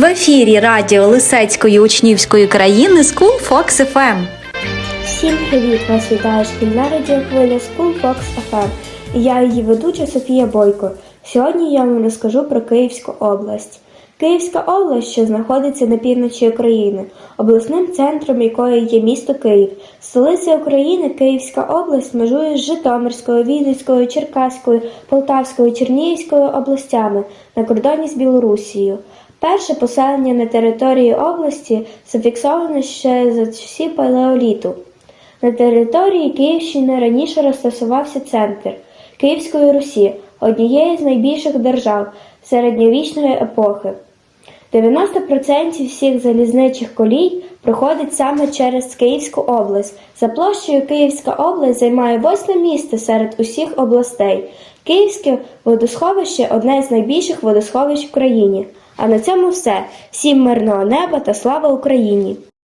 В ефірі радіо Лисецької учнівської країни School Fox FM. Всім привіт! Вас вітає шкільна радіохвиля School Fox FM. Я її ведуча Софія Бойко. Сьогодні я вам розкажу про Київську область. Київська область, що знаходиться на півночі України, обласним центром якої є місто Київ. Столиця України Київська область межує з Житомирською, Вінницькою, Черкаською, Полтавською, Чернігівською областями на кордоні з Білорусією. Перше поселення на території області зафіксовано ще за часів палеоліту. На території Київщини раніше розташувався центр Київської Русі, однієї з найбільших держав середньовічної епохи. 90% всіх залізничих колій проходить саме через Київську область. За площею Київська область займає восьме місце серед усіх областей. Київське водосховище одне з найбільших водосховищ в країні. А на цьому все. Всім мирного неба та слава Україні!